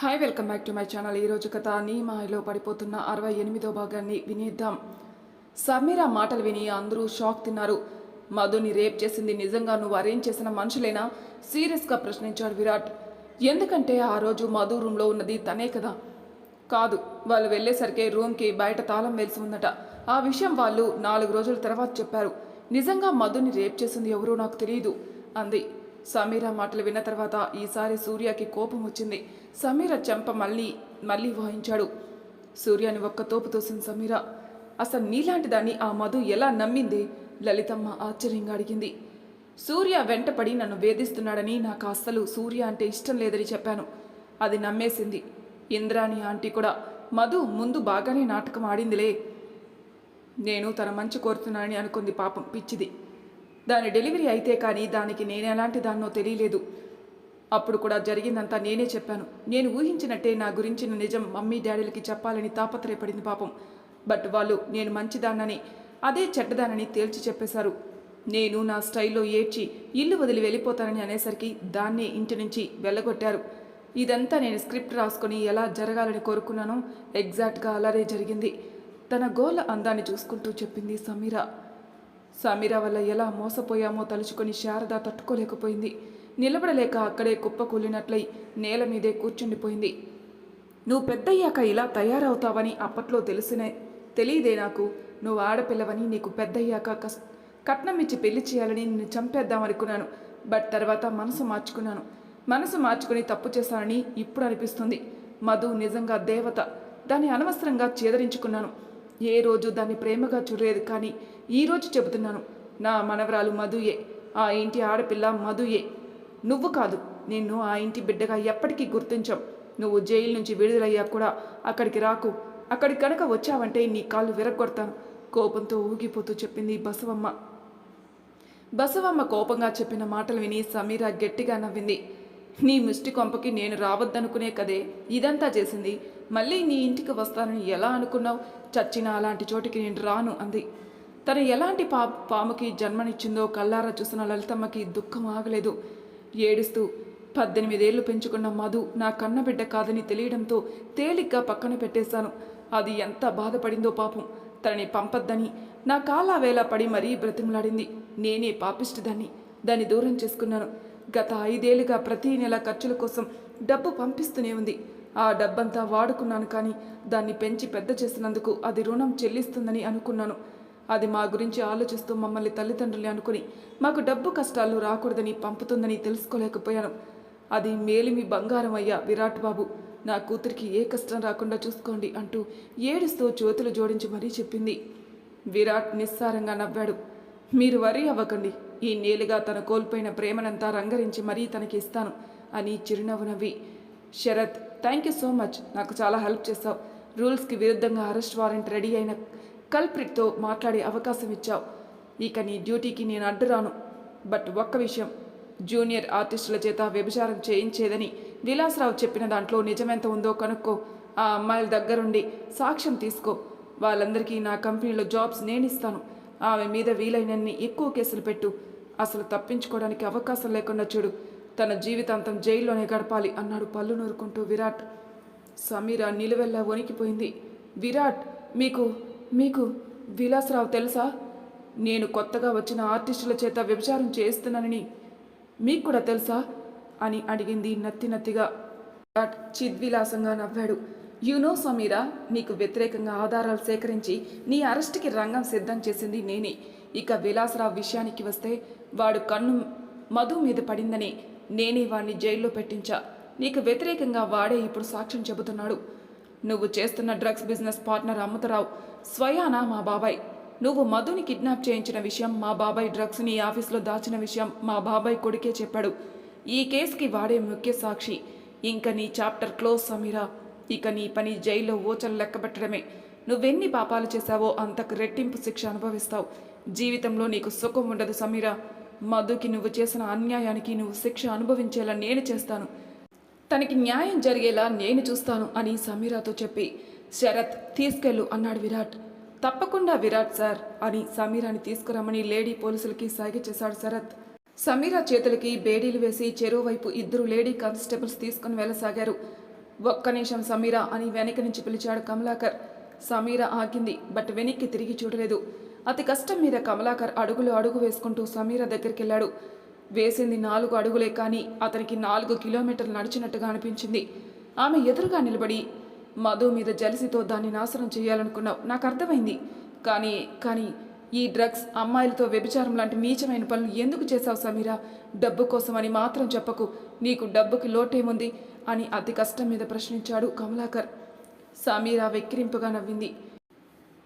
Hi welcome back to my channel ఈరోజు కథ నీ మాయలో పడిపోతున్న అరవై ఎనిమిదో భాగాన్ని వినేద్దాం. సమీర మాటలు విని అందరూ షాక్ తిన్నారు. మధుని రేప్ చేసింది నిజంగా నువ్వు అరేంజ్ చేసిన మనుషులేనా? సీరియస్గా ప్రశ్నించాడు విరాట్. ఎందుకంటే ఆ రోజు మధు రూమ్లో ఉన్నది తనే కదా. కాదు వాళ్ళు వెళ్ళేసరికి రూమ్కి బయట తాళం వేసి ఉందట. ఆ విషయం వాళ్ళు నాలుగు రోజుల తర్వాత చెప్పారు. నిజంగా మధుని రేప్ చేసింది ఎవరో నాకు తెలియదు అంది. సమీర మాటలు విన్న తర్వాత ఈసారి సూర్యకి కోపం వచ్చింది. సమీర చెంప మళ్ళీ మళ్ళీ వాయించాడు. సూర్యాని ఒక్క తోపు తోసింది సమీర. అసలు నీలాంటి దాన్ని ఆ మధు ఎలా నమ్మింది? లలితమ్మ ఆశ్చర్యంగా అడిగింది. సూర్య వెంటపడి నన్ను వేధిస్తున్నాడని నాకు అస్సలు సూర్య అంటే ఇష్టం లేదని చెప్పాను. అది నమ్మేసింది. ఇంద్రాణి ఆంటీ కూడా మధు ముందు బాగానే నాటకం ఆడిందిలే. నేను తన మంచి కోరుతున్నానని అనుకుంది పాపం పిచ్చిది. దాని డెలివరీ అయితే కానీ దానికి నేను ఎలాంటి దాన్నో తెలియలేదు. అప్పుడు కూడా జరిగిందంతా నేనే చెప్పాను. నేను ఊహించినట్టే నా గురించిన నిజం మమ్మీ డాడీలకి చెప్పాలని తాపత్రయపడింది పాపం. బట్ వాళ్ళు నేను మంచిదాన్నని అదే చెడ్డదానని తేల్చి చెప్పేశారు. నేను నా స్టైల్లో ఏడ్చి ఇల్లు వదిలి వెళ్ళిపోతానని అనేసరికి దాన్నే ఇంటి నుంచి వెళ్ళగొట్టారు. ఇదంతా నేను స్క్రిప్ట్ రాసుకొని ఎలా జరగాలని కోరుకున్నానో ఎగ్జాక్ట్గా అలానే జరిగింది. తన గోల అందాన్ని చూసుకుంటూ చెప్పింది సమీరా. సమీర వల్ల ఎలా మోసపోయామో తలుచుకొని శారద తట్టుకోలేకపోయింది. నిలబడలేక అక్కడే కుప్పకూలినట్లయి నేల మీదే కూర్చుండిపోయింది. నువ్వు పెద్దయ్యాక ఇలా తయారవుతావని అప్పట్లో తెలిసినే తెలియదే నాకు. నువ్వు ఆడపిల్లవని నీకు పెద్దయ్యాక కస్ కట్నం ఇచ్చి పెళ్ళి చేయాలని నిన్ను చంపేద్దామనుకున్నాను. బట్ తర్వాత మనసు మార్చుకున్నాను. మనసు మార్చుకుని తప్పు చేశానని ఇప్పుడు అనిపిస్తుంది. మధు నిజంగా దేవత. దాన్ని అనవసరంగా చేదరించుకున్నాను. ఏ రోజు దాన్ని ప్రేమగా చూడలేదు కానీ ఈరోజు చెబుతున్నాను. నా మనవరాలు మధుయే ఆ ఇంటి ఆడపిల్ల మధుయే. నువ్వు కాదు నిన్ను ఆ ఇంటి బిడ్డగా ఎప్పటికీ గుర్తించం. నువ్వు జైలు నుంచి విడుదలయ్యా కూడా అక్కడికి రాకు. అక్కడికి కనుక వచ్చావంటే నీ కాళ్ళు విరగొడతాను కోపంతో ఊగిపోతూ చెప్పింది బసవమ్మ. బసవమ్మ కోపంగా చెప్పిన మాటలు విని సమీర గట్టిగా నవ్వింది. నీ ముష్టి కొంపకి నేను రావద్దనుకునే కదే ఇదంతా చేసింది. మళ్ళీ నీ ఇంటికి వస్తానని ఎలా అనుకున్నావు? చచ్చిన అలాంటి చోటికి నేను రాను అంది. తను ఎలాంటి పా పాముకి జన్మనిచ్చిందో కల్లారా చూసిన లలితమ్మకి దుఃఖం ఆగలేదు. ఏడుస్తూ పద్దెనిమిదేళ్ళు పెంచుకున్న మధు నా కన్నబిడ్డ కాదని తెలియడంతో తేలిగ్గా పక్కన పెట్టేశాను. అది ఎంత బాధపడిందో పాపం. తనని పంపద్దని నా కాలా వేళ పడి మరీ బ్రతిమలాడింది. నేనే పాపిష్టిదాన్ని. దాన్ని దూరం చేసుకున్నాను. గత ఐదేళ్ళుగా ప్రతి నెల ఖర్చుల కోసం డబ్బు పంపిస్తూనే ఉంది. ఆ డబ్బంతా వాడుకున్నాను కానీ దాన్ని పెంచి పెద్ద చేసినందుకు అది రుణం చెల్లిస్తుందని అనుకున్నాను. అది మా గురించి ఆలోచిస్తూ మమ్మల్ని తల్లిదండ్రులు అనుకుని మాకు డబ్బు కష్టాలు రాకూడదని పంపుతుందని తెలుసుకోలేకపోయాను. అది మేలిమి బంగారం అయ్యా విరాట్ బాబు నా కూతురికి ఏ కష్టం రాకుండా చూసుకోండి అంటూ ఏడుస్తూ చేతులు జోడించి మరీ చెప్పింది. విరాట్ నిస్సారంగా నవ్వాడు. మీరు వరి అవ్వకండి. ఈ నేలుగా తను కోల్పోయిన ప్రేమనంతా రంగరించి మరీ తనకి ఇస్తాను అని చిరునవ్వు నవ్వి. Sarath thank you so much నాకు చాలా హెల్ప్ చేశావు రూల్స్కి విరుద్ధంగా అరెస్ట్ వారెంట్ రెడీ అయిన కల్ప్రిట్తో మాట్లాడే అవకాశం ఇచ్చావు. ఇక నీ డ్యూటీకి నేను అడ్డురాను. బట్ ఒక్క విషయం జూనియర్ ఆర్టిస్టుల చేత వ్యభిచారం చేయించేదని విలాసరావు చెప్పిన దాంట్లో నిజమెంత ఉందో కనుక్కో. ఆ అమ్మాయిల దగ్గరుండి సాక్ష్యం తీసుకో. వాళ్ళందరికీ నా కంపెనీలో జాబ్స్ నేనిస్తాను. ఆమె మీద వీలైనన్ని ఎక్కువ కేసులు పెట్టు. అసలు తప్పించుకోవడానికి అవకాశం లేకుండా చూడు. తన జీవితాంతం జైల్లోనే గడపాలి అన్నాడు పళ్ళు నూరుకుంటూ విరాట్. సమీర నిలువెల్లా వణికిపోయింది. విరాట్ మీకు మీకు విలాసరావు తెలుసా? నేను కొత్తగా వచ్చిన ఆర్టిస్టుల చేత వ్యభిచారం చేస్తున్నానని మీకు కూడా తెలుసా? అని అడిగింది నత్తి నత్తిగా. విరాట్ చిద్విలాసంగా నవ్వాడు. యూనో సమీరా నీకు వ్యతిరేకంగా ఆధారాలు సేకరించి నీ అరెస్ట్కి రంగం సిద్ధం చేసింది నేనే. ఇక విలాసరావు విషయానికి వస్తే వాడు కన్ను మధు మీద పడిందని. నేనే వాణ్ణి జైల్లో పెట్టించా. నీకు వ్యతిరేకంగా వాడే ఇప్పుడు సాక్ష్యం చెబుతున్నాడు. నువ్వు చేస్తున్న డ్రగ్స్ బిజినెస్ పార్ట్నర్ అమృతరావు స్వయానా మా బాబాయ్. నువ్వు మధుని కిడ్నాప్ చేయించిన విషయం మా బాబాయ్ డ్రగ్స్ నీ ఆఫీస్లో దాచిన విషయం మా బాబాయ్ కొడుకే చెప్పాడు. ఈ కేసుకి వాడే ముఖ్య సాక్షి. ఇంక నీ చాప్టర్ క్లోజ్ సమీరా. ఇక నీ పని జైల్లో ఓచలు లెక్కబెట్టడమే. నువ్వెన్ని పాపాలు చేశావో అంతకు రెట్టింపు శిక్ష అనుభవిస్తావు. జీవితంలో నీకు సుఖం ఉండదు సమీరా. మధుకి నువ్వు చేసిన అన్యాయానికి నువ్వు శిక్ష అనుభవించేలా నేను చేస్తాను. తనకి న్యాయం జరిగేలా నేను చూస్తాను అని సమీరాతో చెప్పి శరత్ తీసుకెళ్ళు అన్నాడు విరాట్. తప్పకుండా విరాట్ సార్ అని సమీరాని తీసుకురమ్మని లేడీ పోలీసులకి సాగ చేశాడు శరత్. సమీరా చేతులకి బేడీలు వేసి చెరువు వైపు ఇద్దరు లేడీ కానిస్టేబుల్స్ తీసుకుని వెళ్ళసాగారు. ఒక్క నిమిషం సమీరా అని వెనక నుంచి పిలిచాడు కమలాకర్. సమీర ఆగింది బట్ వెనక్కి తిరిగి చూడలేదు. అతి కష్టం మీద కమలాకర్ అడుగులు అడుగు వేసుకుంటూ సమీర దగ్గరికి వెళ్ళాడు వేసింది నాలుగు అడుగులే కానీ అతనికి నాలుగు కిలోమీటర్లు నడిచినట్టుగా అనిపించింది. ఆమె ఎదురుగా నిలబడి మధు మీద జలసితో దాన్ని నాశనం చేయాలనుకున్నావు. నాకు అర్థమైంది. కానీ కానీ ఈ డ్రగ్స్ అమ్మాయిలతో వ్యభిచారం లాంటి నీచమైన పనులు ఎందుకు చేశావు సమీరా? డబ్బు కోసమని మాత్రం చెప్పకు. నీకు డబ్బుకి లోటేముంది? అని అతి కష్టం మీద ప్రశ్నించాడు కమలాకర్. సమీరా వెక్కిరింపుగా నవ్వింది.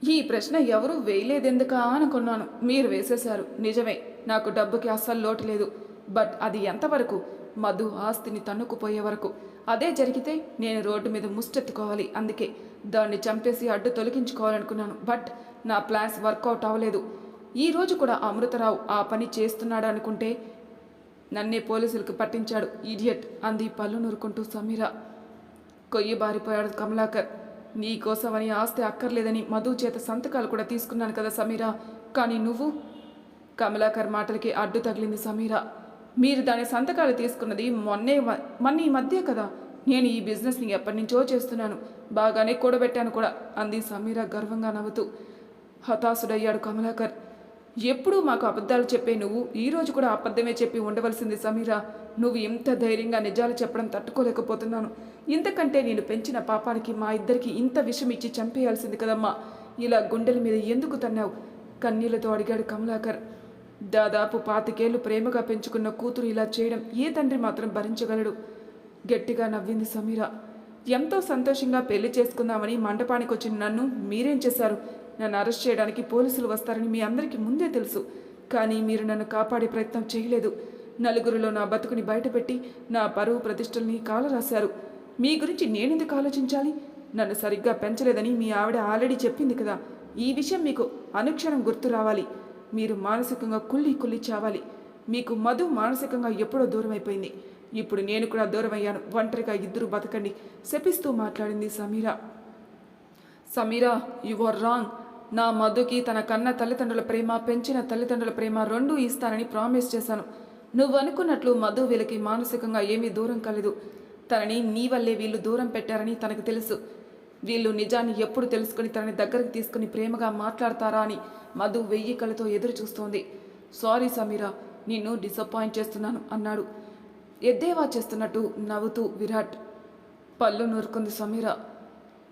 ఈ ప్రశ్న ఎవరూ వేయలేదెందుకా అనుకున్నాను మీరు వేసేశారు. నిజమే. నాకు డబ్బుకి అస్సలు లోటు లేదు. బట్ అది ఎంతవరకు? మధు ఆస్తిని తన్నుకుపోయే వరకు. అదే జరిగితే నేను రోడ్డు మీద ముష్టెత్తుకోవాలి. అందుకే దాన్ని చంపేసి అడ్డు తొలగించుకోవాలనుకున్నాను. బట్ నా ప్లాన్స్ వర్కౌట్ అవ్వలేదు. ఈరోజు కూడా అమృతరావు ఆ పని చేస్తున్నాడు అనుకుంటే నన్నే పోలీసులకు పట్టించాడు. ఇడియట్ అంది పళ్ళు నూరుకుంటూ సమీర. కొయ్యి బారిపోయాడు కమలాకర్. నీకోసం అని ఆస్తి అక్కర్లేదని మధు చేత సంతకాలు కూడా తీసుకున్నాను కదా సమీర. కానీ నువ్వు? కమలాకర్ మాటలకి అడ్డు తగిలింది సమీర. మీరు దాని సంతకాలు తీసుకున్నది మొన్నే మొన్న ఈ మధ్య కదా. నేను ఈ బిజినెస్ని ఎప్పటి నుంచో చేస్తున్నాను. బాగానే కూడబెట్టాను కూడా అంది సమీర గర్వంగా నవ్వుతూ. హతాశుడయ్యాడు కమలాకర్. ఎప్పుడూ మాకు అబద్ధాలు చెప్పే నువ్వు ఈరోజు కూడా అబద్ధమే చెప్పి ఉండవలసింది సమీరా. నువ్వు ఇంత ధైర్యంగా నిజాలు చెప్పడం తట్టుకోలేకపోతున్నాను. ఇంతకంటే నేను పెంచిన పాపానికి మా ఇద్దరికి ఇంత విషం ఇచ్చి చంపేయాల్సింది కదమ్మా. ఇలా గుండెల మీద ఎందుకు తన్నావు? కన్నీళ్ళతో అడిగాడు కమలాకర్. దాదాపు పాతికేళ్ళు ప్రేమగా పెంచుకున్న కూతురు ఇలా చేయడం ఏ తండ్రి మాత్రం భరించగలడు? గట్టిగా నవ్వింది సమీర. ఎంతో సంతోషంగా పెళ్ళి చేసుకుందామని మండపానికి వచ్చిన నన్ను మీరేం చేశారు? నన్ను అరెస్ట్ చేయడానికి పోలీసులు వస్తారని మీ అందరికీ ముందే తెలుసు. కానీ మీరు నన్ను కాపాడే ప్రయత్నం చేయలేదు. నలుగురిలో నా బతుకుని బయటపెట్టి నా పరువు ప్రతిష్టల్ని కాలరాశారు. మీ గురించి నేనెందుకు ఆలోచించాలి? నన్ను సరిగ్గా పెంచలేదని మీ ఆవిడ ఆల్రెడీ చెప్పింది కదా. ఈ విషయం మీకు అనుక్షణం గుర్తు రావాలి. మీరు మానసికంగా కుళ్ళి కుళ్ళి చావాలి. మీకు మధు మానసికంగా ఎప్పుడో దూరం అయిపోయింది ఇప్పుడు నేను కూడా దూరం అయ్యాను ఒంటరిగా ఇద్దరు బతకండి. శపిస్తూ మాట్లాడింది Sameera. Sameera you are wrong నా మధుకి తన కన్న తల్లిదండ్రుల ప్రేమ పెంచిన తల్లిదండ్రుల ప్రేమ రెండూ ఇస్తానని ప్రామిస్ చేశాను. నువ్వు అనుకున్నట్లు మధు వీళ్ళకి మానసికంగా ఏమీ దూరం కాలేదు. తనని నీ వల్లే వీళ్ళు దూరం పెట్టారని తనకు తెలుసు. వీళ్ళు నిజాన్ని ఎప్పుడు తెలుసుకుని తనని దగ్గరికి తీసుకుని ప్రేమగా మాట్లాడతారా అని మధు వెయ్యి కళ్ళతో ఎదురు చూస్తోంది. సారీ సమీరా నిన్ను డిసప్పాయింట్ చేస్తున్నాను అన్నాడు. ఎద్దేవా చేస్తున్నట్టు నవ్వుతూ విరాట్ పళ్ళు నూరుకుంది సమీరా.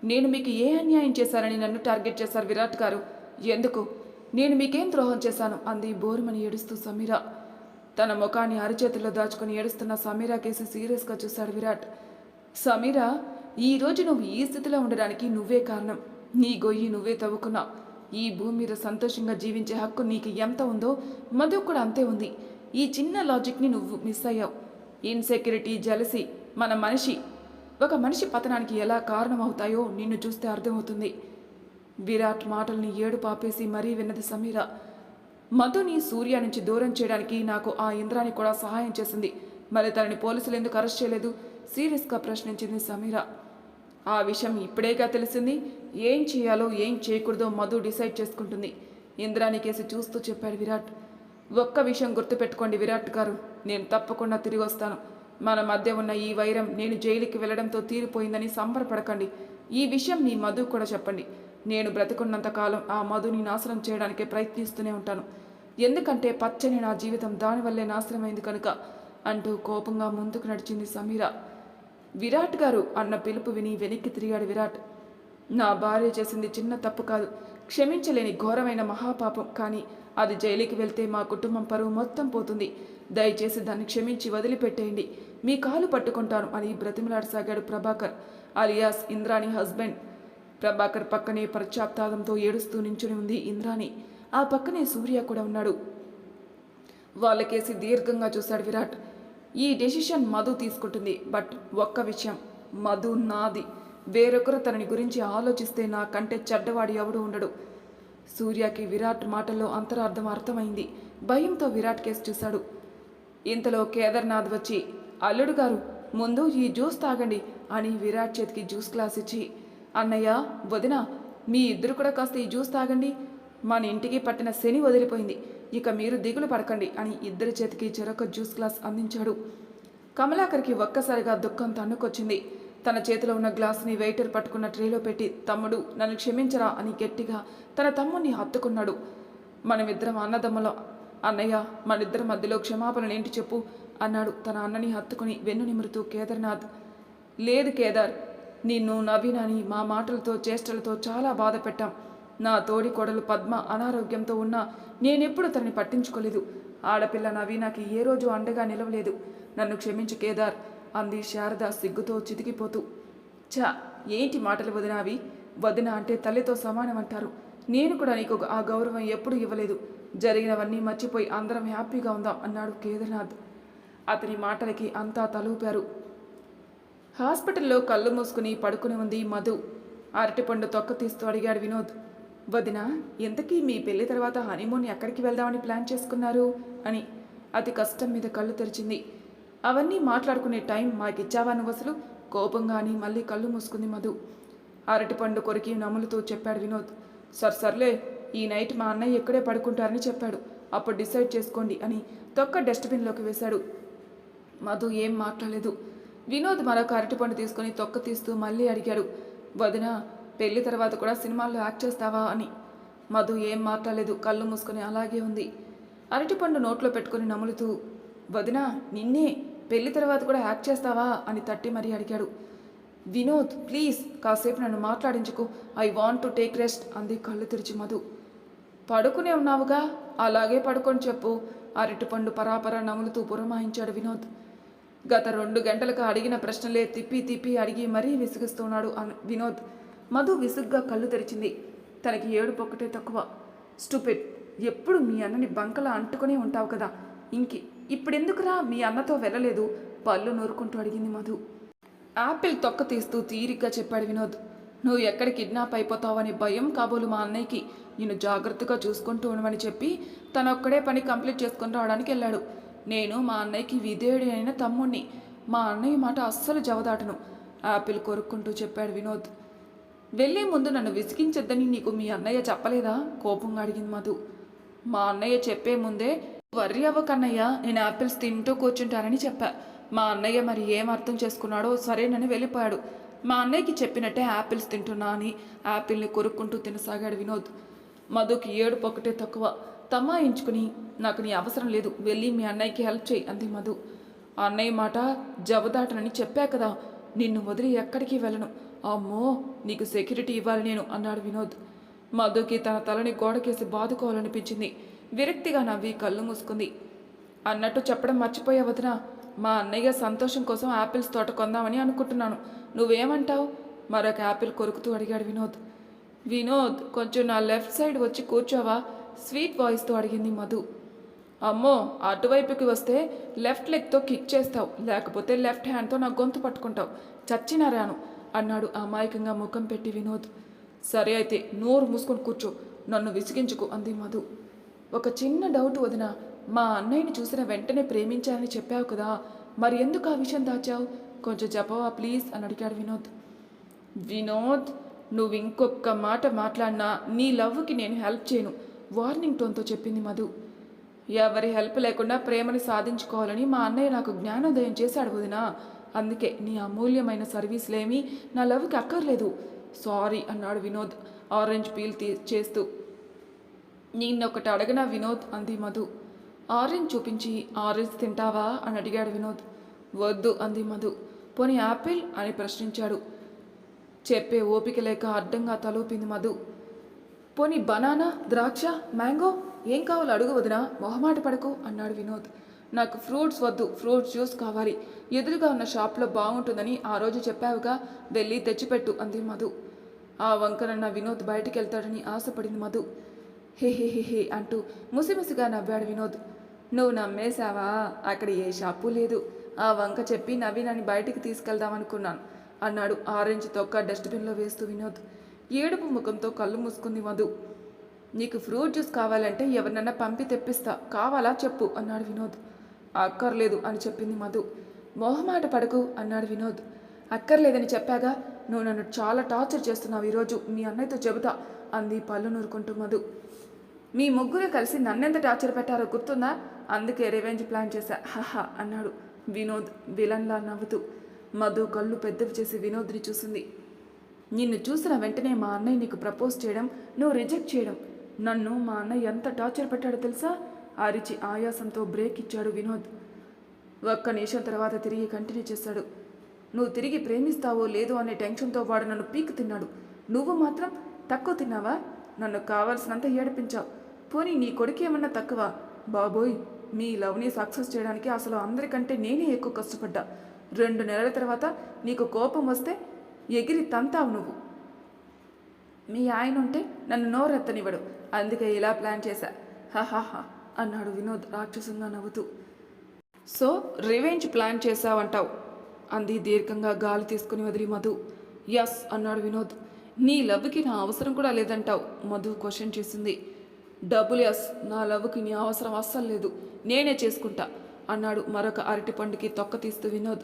నేను మీకు ఏ అన్యాయం చేశారని నన్ను టార్గెట్ చేశారు విరాట్ గారు? ఎందుకు? నేను మీకేం ద్రోహం చేశాను? అంది బోరుమని ఏడుస్తూ సమీరా. తన ముఖాన్ని అరిచేతుల్లో దాచుకుని ఏడుస్తున్న సమీరా కేసు సీరియస్గా చూశాడు విరాట్. సమీరా ఈ రోజు నువ్వు ఈ స్థితిలో ఉండడానికి నువ్వే కారణం. నీ గొయ్యి నువ్వే తవ్వుకున్నావు. ఈ భూమి మీద సంతోషంగా జీవించే హక్కు నీకు ఎంత ఉందో మధు కూడా అంతే ఉంది. ఈ చిన్న లాజిక్ని నువ్వు మిస్ అయ్యావు. ఇన్సెక్యూరిటీ జలసి మన మనిషి. ఒక మనిషి పతనానికి ఎలా కారణమవుతాయో నిన్ను చూస్తే అర్థమవుతుంది. విరాట్ మాటల్ని ఏడు పాపేసి మరీ విన్నది సమీరా. మధుని సూర్య నుంచి దూరం చేయడానికి నాకు ఆ ఇంద్రాని కూడా సహాయం చేసింది. మరి తనని పోలీసులు ఎందుకు అరెస్ట్ చేయలేదు? సీరియస్గా ప్రశ్నించింది సమీర. ఆ విషయం ఇప్పుడేగా తెలిసింది. ఏం చేయాలో ఏం చేయకూడదో మధు డిసైడ్ చేసుకుంటుంది. ఇంద్రాని కేసు చూస్తూ చెప్పాడు విరాట్. ఒక్క విషయం గుర్తుపెట్టుకోండి విరాట్ గారు. నేను తప్పకుండా తిరిగి వస్తాను. మన మధ్య ఉన్న ఈ వైరం నేను జైలుకి వెళ్ళడంతో తీరిపోయిందని సంబరపడకండి. ఈ విషయం మీ మధు కూడా చెప్పండి. నేను బ్రతికున్నంత కాలం ఆ మధుని నాశనం చేయడానికే ప్రయత్నిస్తూనే ఉంటాను. ఎందుకంటే పచ్చని నా జీవితం దానివల్లే నాశనమైంది కనుక అంటూ కోపంగా ముందుకు నడిచింది సమీర. విరాట్ గారు అన్న పిలుపు విని వెనక్కి తిరిగాడు విరాట్. నా భార్య చేసింది చిన్న తప్పు కాదు. క్షమించలేని ఘోరమైన మహాపాపం. కానీ అది జైలుకి వెళ్తే మా కుటుంబం పరువు మొత్తం పోతుంది. దయచేసి దాన్ని క్షమించి వదిలిపెట్టేయండి. మీ కాలు పట్టుకుంటాను అని బ్రతిమలాడసాగాడు ప్రభాకర్ అలియాస్ ఇంద్రాణి హస్బెండ్. ప్రభాకర్ పక్కనే పశ్చాత్తాపంతో ఏడుస్తూ నించుని ఉంది ఇంద్రాణి. ఆ పక్కనే సూర్య కూడా ఉన్నాడు. వాళ్ళకేసి దీర్ఘంగా చూశాడు విరాట్. ఈ డెసిషన్ మధు తీసుకుంటుంది. బట్ ఒక్క విషయం మధు నాది. వేరొకరు తనని గురించి ఆలోచిస్తే నా కంటే చెడ్డవాడు ఎవడు ఉండడు. సూర్యకి విరాట్ మాటల్లో అంతరార్థం అర్థమైంది. భయంతో విరాట్ కేసు చూశాడు. ఇంతలో కేదార్నాథ్ వచ్చి అల్లుడు గారు ముందు ఈ జ్యూస్ తాగండి అని విరాట్ చేతికి జ్యూస్ గ్లాస్ ఇచ్చి అన్నయ్య వదిన మీ ఇద్దరు కూడా కాస్త ఈ జ్యూస్ తాగండి. మన ఇంటికి పట్టిన శని వదిలిపోయింది. ఇక మీరు దిగులు పడకండి అని ఇద్దరి చేతికి చెరొక జ్యూస్ గ్లాస్ అందించాడు. కమలాకర్కి ఒక్కసారిగా దుఃఖం తన్నుకొచ్చింది. తన చేతిలో ఉన్న గ్లాస్ని వెయిటర్ పట్టుకున్న ట్రేలో పెట్టి తమ్ముడు నన్ను క్షమించరా అని గట్టిగా తన తమ్ముడిని హత్తుకున్నాడు. మనమిద్దరం అన్నదమ్ముల. అన్నయ్య మనిద్దరి మధ్యలో క్షమాపణలు ఏంటి చెప్పు అన్నాడు తన అన్నని హత్తుకుని వెన్ను నిమురుతూ కేదార్నాథ్. లేదు కేదార్ నిన్ను నవీనని మా మాటలతో చేష్టలతో చాలా బాధ పెట్టాం నా తోడి కొడలు పద్మ అనారోగ్యంతో ఉన్నా నేనెప్పుడు తనని పట్టించుకోలేదు. ఆడపిల్ల నవీనకి ఏ రోజు అండగా నిలవలేదు. నన్ను క్షమించు కేదార్ అంది శారద సిగ్గుతో చితికిపోతూ. చా ఏంటి మాటలు వదినావి? వదిన అంటే తల్లితో సమానం అంటారు. నేను కూడా నీకు ఆ గౌరవం ఎప్పుడు ఇవ్వలేదు. జరిగినవన్నీ మర్చిపోయి అందరం హ్యాపీగా ఉందాం అన్నాడు కేదార్నాథ్. అతని మాటలకి అంతా తలూపారు. హాస్పిటల్లో కళ్ళు మూసుకుని పడుకుని ఉంది మధు. అరటిపండు తొక్క తీస్తూ అడిగాడు వినోద్. వదిన ఇంతకీ మీ పెళ్ళి తర్వాత హనీమూన్ ఎక్కడికి వెళ్దామని ప్లాన్ చేసుకున్నారు? అని అతి కష్టం మీద కళ్ళు తెరిచింది. అవన్నీ మాట్లాడుకునే టైం మాకిచ్చావా నువ్వు అసలు? కోపంగా మళ్ళీ కళ్ళు మూసుకుంది మధు. అరటిపండు కొరికి నములుతూ చెప్పాడు వినోద్. సర్ సర్లే ఈ నైట్ మా అన్నయ్య ఇక్కడే పడుకుంటారని చెప్పాడు. అప్పుడు డిసైడ్ చేసుకోండి అని తొక్క డస్ట్బిన్లోకి వేశాడు. మధు ఏం మాట్లాడలేదు. వినోద్ మరొక అరటిపండు తీసుకొని తొక్క తీస్తూ మళ్ళీ అడిగాడు. వదిన పెళ్ళి తర్వాత కూడా సినిమాల్లో యాక్ట్ చేస్తావా అని. మధు ఏం మాట్లాడలేదు కళ్ళు మూసుకొని అలాగే ఉంది. అరటిపండు నోట్లో పెట్టుకొని నములుతూ వదిన నిన్నే పెళ్ళి తర్వాత కూడా యాక్ట్ చేస్తావా అని తట్టి మరీ అడిగాడు. వినోద్ ప్లీజ్ కాసేపు నన్ను మాట్లాడించుకో. I want to take rest అంది కళ్ళు తెరిచి మధు. పడుకునే ఉన్నావుగా? అలాగే పడుకొని చెప్పు అరటిపండు పరాపరా నములుతూ పురమాయించాడు వినోద్. గత రెండు గంటలకు అడిగిన ప్రశ్నలే తిప్పి తిప్పి అడిగి మరీ విసిగిస్తున్నాడు వినోద్. మధు విసుగ్గా కళ్ళు తెరిచింది. తనకి ఏడుపు ఒక్కటే తక్కువ. స్టూపిడ్ ఎప్పుడు మీ అన్నని బంకలా అంటుకునే ఉంటావు కదా? ఇంకి ఇప్పుడెందుకురా మీ అన్నతో వెళ్ళలేదు? పళ్ళు నూరుకుంటూ అడిగింది మధు. యాపిల్ తొక్క తీస్తూ తీరిగ్గా చెప్పాడు వినోద్. నువ్వు ఎక్కడ కిడ్నాప్ అయిపోతావని భయం కాబోలు మా అన్నయ్యకి. నేను జాగ్రత్తగా చూసుకుంటూ ఉండమని చెప్పి తన ఒక్కడే పని కంప్లీట్ చేసుకుని రావడానికి వెళ్ళాడు. నేను మా అన్నయ్యకి విధేయుడి అయిన తమ్ముణ్ణి. మా అన్నయ్య మాట అస్సలు జవదాటను. యాపిల్ కొరుక్కుంటూ చెప్పాడు వినోద్. వెళ్ళే ముందు నన్ను విసిగించొద్దని నీకు మీ అన్నయ్య చెప్పలేదా? కోపంగా అడిగింది మధు. మా అన్నయ్య చెప్పే ముందే వర్రి అవ్వకన్నయ్య నేను యాపిల్స్ తింటూ కూర్చుంటానని చెప్పా. మా అన్నయ్య మరి ఏం అర్థం చేసుకున్నాడో సరేనని వెళ్ళిపోయాడు. మా అన్నయ్యకి చెప్పినట్టే యాపిల్స్ తింటున్నా అని యాపిల్ని కొరుక్కుంటూ తినసాగాడు వినోద్. మధుకి ఏడుపు ఒకటే తక్కువ. తమాయించుకుని నాకు నీ అవసరం లేదు. వెళ్ళి మీ అన్నయ్యకి హెల్ప్ చేయి అంది మధు. అన్నయ్య మాట జవదాటనని చెప్పా కదా. నిన్ను వదిలి ఎక్కడికి వెళ్ళను. అమ్మో నీకు సెక్యూరిటీ ఇవ్వాలి నేను అన్నాడు వినోద్. మధుకి తన తలని గోడకేసి బాదుకోవాలనిపించింది. విరక్తిగా నవ్వి కళ్ళు మూసుకుంది. అన్నట్టు చెప్పడం మర్చిపోయా వదినా మా అన్నయ్య సంతోషం కోసం యాపిల్స్ తోట కొందామని అనుకుంటున్నాను. నువ్వేమంటావు? మరొక యాపిల్ కొరుకుతూ అడిగాడు వినోద్. వినోద్ కొంచెం నా లెఫ్ట్ సైడ్ వచ్చి కూర్చోవా? స్వీట్ వాయిస్తో అడిగింది మధు. అమ్మో అటువైపుకి వస్తే లెఫ్ట్ లెగ్తో కిక్ చేస్తావు. లేకపోతే లెఫ్ట్ హ్యాండ్తో నా గొంతు పట్టుకుంటావు. చచ్చినారాను అన్నాడు అమాయకంగా ముఖం పెట్టి వినోద్. సరే అయితే నోరు మూసుకొని కూర్చో. నన్ను విసిగించుకు అంది మధు. ఒక చిన్న డౌట్ వదిన మా అన్నయ్యని చూసిన వెంటనే ప్రేమించాలని చెప్పావు కదా మరి ఎందుకు ఆ విషయం దాచావు? కొంచెం చెప్పవా ప్లీజ్? అని అడిగాడు వినోద్. వినోద్ నువ్వు ఇంకొక మాట మాట్లాడినా నీ లవ్కి నేను హెల్ప్ చేయను వార్నింగ్ టోన్తో చెప్పింది మధు. ఎవరి హెల్ప్ లేకుండా ప్రేమని సాధించుకోవాలని మా అన్నయ్య నాకు జ్ఞానోదయం చేశాడు వదినా. అందుకే నీ అమూల్యమైన సర్వీస్లేమీ నా లవ్కి అక్కర్లేదు. సారీ అన్నాడు వినోద్. ఆరెంజ్ పీల్ తీ చేస్తూ. నిన్నొకటి అడగనా వినోద్? అంది మధు. ఆరెంజ్ చూపించి ఆరెంజ్ తింటావా? అని అడిగాడు వినోద్. వద్దు అంది మధు. పోనీ యాపిల్ అని ప్రశ్నించాడు. చెప్పే ఓపిక లేక అడ్డంగా తలూపింది మధు. పోనీ బనానా ద్రాక్ష మ్యాంగో? ఏం కావాలో అడుగు వదినా మొహమాట పడకు అన్నాడు వినోద్. నాకు ఫ్రూట్స్ వద్దు ఫ్రూట్స్ జ్యూస్ కావాలి. ఎదురుగా ఉన్న షాప్లో బాగుంటుందని ఆ రోజు చెప్పావుగా వెళ్ళి తెచ్చిపెట్టు అంది మధు. ఆ వంకనన్న వినోద్ బయటికి వెళ్తాడని ఆశపడింది మధు. హే హే హే హే అంటూ ముసిముసిగా నవ్వాడు వినోద్. నువ్వు నమ్మేశావా? అక్కడ ఏ షాపు లేదు. ఆ వంక చెప్పి నవీనాన్ని బయటికి తీసుకెళ్దామనుకున్నాను అన్నాడు ఆరెంజ్ తొక్క డస్ట్బిన్లో వేస్తూ వినోద్. ఏడుపు ముఖంతో కళ్ళు మూసుకుంది మధు. నీకు ఫ్రూట్ జ్యూస్ కావాలంటే ఎవరినన్నా పంపి తెప్పిస్తా కావాలా చెప్పు అన్నాడు వినోద్. అక్కర్లేదు అని చెప్పింది మధు. మొహమాట పడకు అన్నాడు వినోద్. అక్కర్లేదని చెప్పాగా నువ్వు నన్ను చాలా టార్చర్ చేస్తున్నావు ఈరోజు మీ అన్నయ్యతో చెబుతా అంది పళ్ళు నూరుకుంటూ మధు. మీ ముగ్గురు కలిసి నన్నెంత టార్చర్ పెట్టారో గుర్తుందా? అందుకే రివెంజ్ ప్లాన్ చేశా. హహ అన్నాడు వినోద్ విలన్లా నవ్వుతూ. మధు కళ్ళు పెద్దవి చేసి వినోద్ని చూసింది. నిన్ను చూసిన వెంటనే మా అన్నయ్య నీకు ప్రపోజ్ చేయడం నువ్వు రిజెక్ట్ చేయడం. నన్ను మా అన్నయ్య ఎంత టార్చర్ పెట్టాడో తెలుసా? అరిచి ఆయాసంతో బ్రేక్ ఇచ్చాడు వినోద్. ఒక్క నిమిషం తర్వాత తిరిగి కంటిన్యూ చేశాడు నువ్వు తిరిగి ప్రేమిస్తావో లేదో అనే టెన్షన్తో వాడు నన్ను పీక్ తిన్నాడు. నువ్వు మాత్రం తక్కువ తిన్నావా? నన్ను కావాల్సినంత ఏడిపించావు. పోనీ నీ కొడుకు ఏమన్నా తక్కువ? బాబోయ్ మీ లవ్ని సక్సెస్ చేయడానికి అసలు అందరికంటే నేనే ఎక్కువ కష్టపడ్డా. రెండు నెలల తర్వాత నీకు కోపం వస్తే ఎగిరి తంతావు నువ్వు. మీ ఆయన ఉంటే నన్ను నోరెత్తనివ్వడు. అందుకే ఇలా ప్లాన్ చేశా. హాహాహా అన్నాడు వినోద్ రాక్షసంగా నవ్వుతూ. సో రివెంజ్ ప్లాన్ చేశావంటావు? అంది దీర్ఘంగా గాలి తీసుకుని వదిలి మధు. యస్ అన్నాడు వినోద్. నీ లవ్కి నా అవసరం కూడా లేదంటావు మధు క్వశ్చన్ చేసింది. డబ్బులు యస్ నా లవ్కి నీ అవసరం అస్సలు లేదు నేనే చేసుకుంటా అన్నాడు మరొక అరటి పండుకి తొక్క తీస్తూ వినోద్.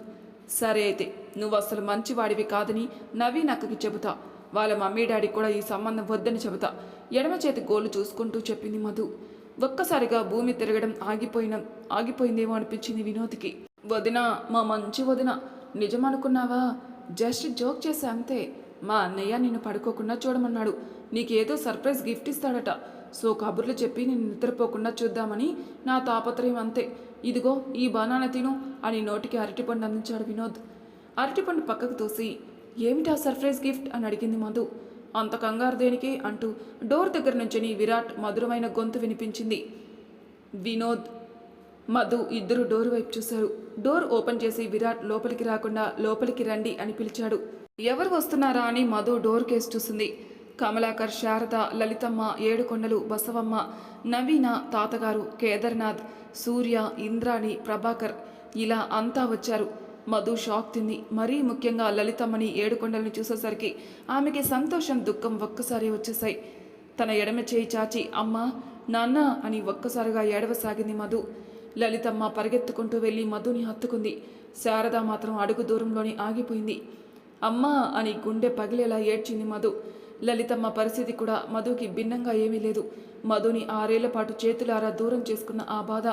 సరే అయితే నువ్వు అసలు మంచివాడివి కాదని నవీన్ అక్కకి చెబుతా. వాళ్ళ మమ్మీ డాడీ కూడా ఈ సంబంధం వద్దని చెబుతా. ఎడమ చేతి గోలు చూసుకుంటూ చెప్పింది మధు. ఒక్కసారిగా భూమి తిరగడం ఆగిపోయిన ఆగిపోయిందేమో అనిపించింది వినోద్కి. వదిన మా మంచి వదిన నిజమనుకున్నావా? జస్ట్ జోక్ చేశా అంతే. మా అన్నయ్య నిన్ను పడుకోకుండా చూడమన్నాడు. నీకేదో సర్ప్రైజ్ గిఫ్ట్ ఇస్తాడట. సో కబుర్లు చెప్పి నేను నిద్రపోకుండా చూద్దామని నా తాపత్రయం అంతే. ఇదిగో ఈ బనానా తిను అని నోటికి అరటిపండు అందించాడు వినోద్. అరటిపండు పక్కకు తోసి ఏమిటా సర్ప్రైజ్ గిఫ్ట్? అని అడిగింది మధు. అంత కంగారు దేనికి అంటూ డోర్ దగ్గర నుంచని విరాట్ మధురమైన గొంతు వినిపించింది. వినోద్ మధు ఇద్దరు డోర్ వైపు చూశారు. డోర్ ఓపెన్ చేసి విరాట్ లోపలికి రాకుండా లోపలికి రండి అని పిలిచాడు. ఎవరు వస్తున్నారా అని మధు డోర్ కేసు చూసింది. కమలాకర్ శారద లలితమ్మ ఏడుకొండలు బసవమ్మ నవీన తాతగారు కేదార్నాథ్ సూర్య ఇంద్రాణి ప్రభాకర్ ఇలా అంతా వచ్చారు. మధు షాక్ తింది. మరీ ముఖ్యంగా లలితమ్మని ఏడుకొండల్ని చూసేసరికి ఆమెకి సంతోషం దుఃఖం ఒక్కసారి వచ్చేసాయి తన ఎడమ చేయి చాచి అమ్మా నాన్న అని ఒక్కసారిగా ఏడవసాగింది మధు. లలితమ్మ పరిగెత్తుకుంటూ వెళ్ళి మధుని హత్తుకుంది. శారద మాత్రం అడుగు దూరంలోనే ఆగిపోయింది. అమ్మా అని గుండె పగిలేలా ఏడ్చింది మధు. లలితమ్మ పరిస్థితి కూడా మధుకి భిన్నంగా ఏమీ లేదు. మధుని ఆరేళ్ళ పాటు చేతులారా దూరం చేసుకున్న ఆ బాధ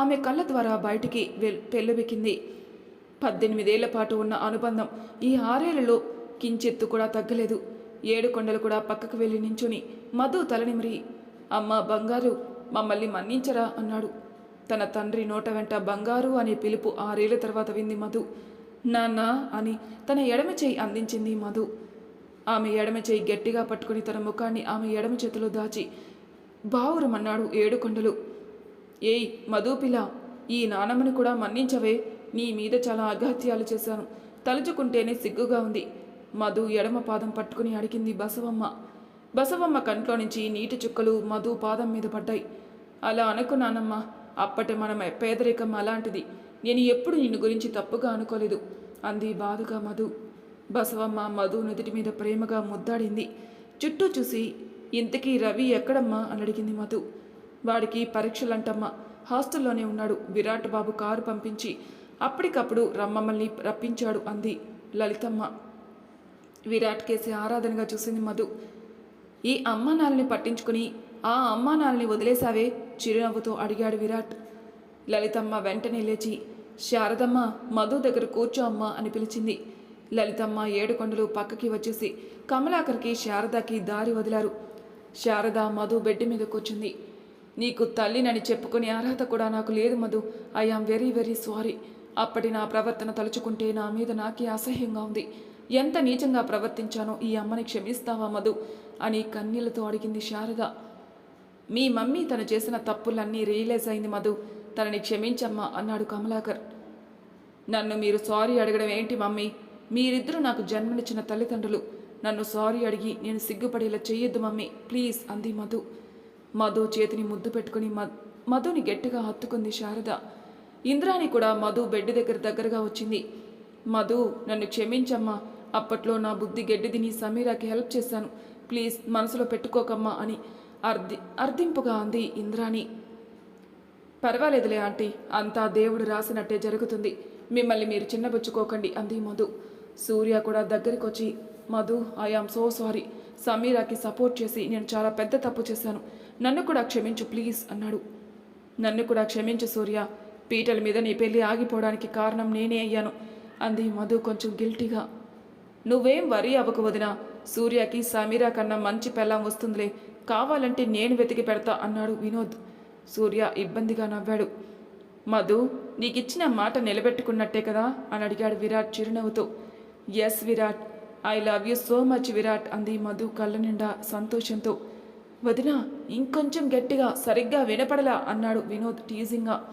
ఆమె కళ్ళ ద్వారా బయటికి వెల్ పెళ్ళబెక్కింది. పద్దెనిమిదేళ్ళ పాటు ఉన్న అనుబంధం ఈ ఆరేళ్ళలో కించెత్తు కూడా తగ్గలేదు. ఏడు కొండలు కూడా పక్కకు వెళ్ళి నించుని మధు తలనిమిరి అమ్మ బంగారు మమ్మల్ని మన్నించరా అన్నాడు. తన తండ్రి నోట వెంట బంగారు అనే పిలుపు ఆరేళ్ళ తర్వాత వింది మధు. నాన్న అని తన ఎడమ చేయి అందించింది మధు. ఆమె ఎడమ చేయి గట్టిగా పట్టుకుని తన ముఖాన్ని ఆమె ఎడమ చేతిలో దాచి బావురమన్నాడు ఏడుకొండలు ఏయ్ మధుపిల ఈ నానమ్మని కూడా మన్నించవే. నీ మీద చాలా అఘాత్యాలు చేశాను. తలుచుకుంటేనే సిగ్గుగా ఉంది. మధు ఎడమ పాదం పట్టుకుని అడిగింది బసవమ్మ. బసవమ్మ కంట్లో నుంచి నీటి చుక్కలు మధు పాదం మీద పడ్డాయి. అలా అనుకున్నానమ్మా అప్పటి మన పేదరికం అలాంటిది. నేను ఎప్పుడు నిన్ను గురించి తప్పుగా అనుకోలేదు అంది బాధగా మధు. బసవమ్మ మధు నుదుటి మీద ప్రేమగా ముద్దాడింది. చుట్టూ చూసి ఇంతకీ రవి ఎక్కడమ్మా? అని అడిగింది మధు. వాడికి పరీక్షలంటమ్మా. హాస్టల్లోనే ఉన్నాడు. విరాట్ బాబు కారు పంపించి అప్పటికప్పుడు రమ్మమ్మల్ని రప్పించాడు అంది లలితమ్మ. విరాట్ కేసి ఆరాధనగా చూసింది మధు. ఈ అమ్మానాల్ని పట్టించుకుని ఆ అమ్మానాల్ని వదిలేశావే? చిరునవ్వుతో అడిగాడు విరాట్. లలితమ్మ వెంటనే లేచి శారదమ్మ మధు దగ్గర కూర్చో అమ్మ అని పిలిచింది. లలితమ్మ ఏడుకొండలు పక్కకి వచ్చేసి కమలాకర్కి శారదకి దారి వదిలారు. శారద మధు బెడ్ మీద కూర్చుంది. నీకు తల్లినని చెప్పుకునే అర్హత కూడా నాకు లేదు Madhu. I am very very sorry. అప్పటి నా ప్రవర్తన తలుచుకుంటే నా మీద నాకే అసహ్యంగా ఉంది. ఎంత నీచంగా ప్రవర్తించానో ఈ అమ్మని క్షమిస్తావా మధు? అని కన్నీళ్ళతో అడిగింది శారద. మీ మమ్మీ తను చేసిన తప్పులన్నీ రియలైజ్ అయింది మధు. తనని క్షమించమ్మా అన్నాడు కమలాకర్. నన్ను మీరు సారీ అడగడం ఏంటి మమ్మీ? మీరిద్దరూ నాకు జన్మనిచ్చిన తల్లిదండ్రులు. నన్ను సారీ అడిగి నేను సిగ్గుపడేలా చెయ్యొద్దు మమ్మీ. ప్లీజ్ అంది మధు. మధు చేతిని ముద్దు పెట్టుకుని మ మధుని గట్టిగా హత్తుకుంది శారద. ఇంద్రాణి కూడా మధు బెడ్ దగ్గర దగ్గరగా వచ్చింది. మధు నన్ను క్షమించమ్మా. అప్పట్లో నా బుద్ధి గెడ్డిదిని సమీరాకి హెల్ప్ చేశాను. ప్లీజ్ మనసులో పెట్టుకోకమ్మా అని అర్ధి అర్థింపుగా అంది ఇంద్రాణి. పర్వాలేదులే ఆంటీ అంతా దేవుడు రాసినట్టే జరుగుతుంది. మిమ్మల్ని మీరు చిన్నబుచ్చుకోకండి అంది మధు. సూర్య కూడా దగ్గరికి వచ్చి Madhu I am so sorry. సమీరాకి support చేసి నేను చాలా పెద్ద తప్పు చేశాను. నన్ను కూడా క్షమించు ప్లీజ్ అన్నాడు. నన్ను కూడా క్షమించు సూర్య. పీటల మీద నీ పెళ్ళి ఆగిపోవడానికి కారణం నేనే అయ్యాను. అంది మధు కొంచెం గిల్టీగా. నువ్వేం వరి అవ్వకు వదినా. సూర్యకి సమీరా కన్నా మంచి పెళ్ళం వస్తుందిలే. కావాలంటే నేను వెతికి పెడతా అన్నాడు వినోద్. సూర్య ఇబ్బందిగా నవ్వాడు. మధు నీకిచ్చిన మాట నిలబెట్టుకున్నట్టే కదా? అని అడిగాడు విరాట్ చిరునవ్వుతో. Yes Virat I love you so much Virat అంది మధు కళ్ళ నిండా సంతోషంతో. వదిన ఇంకొంచెం గట్టిగా సరిగ్గా వినపడలా అన్నాడు వినోద్ టీజింగ్గా.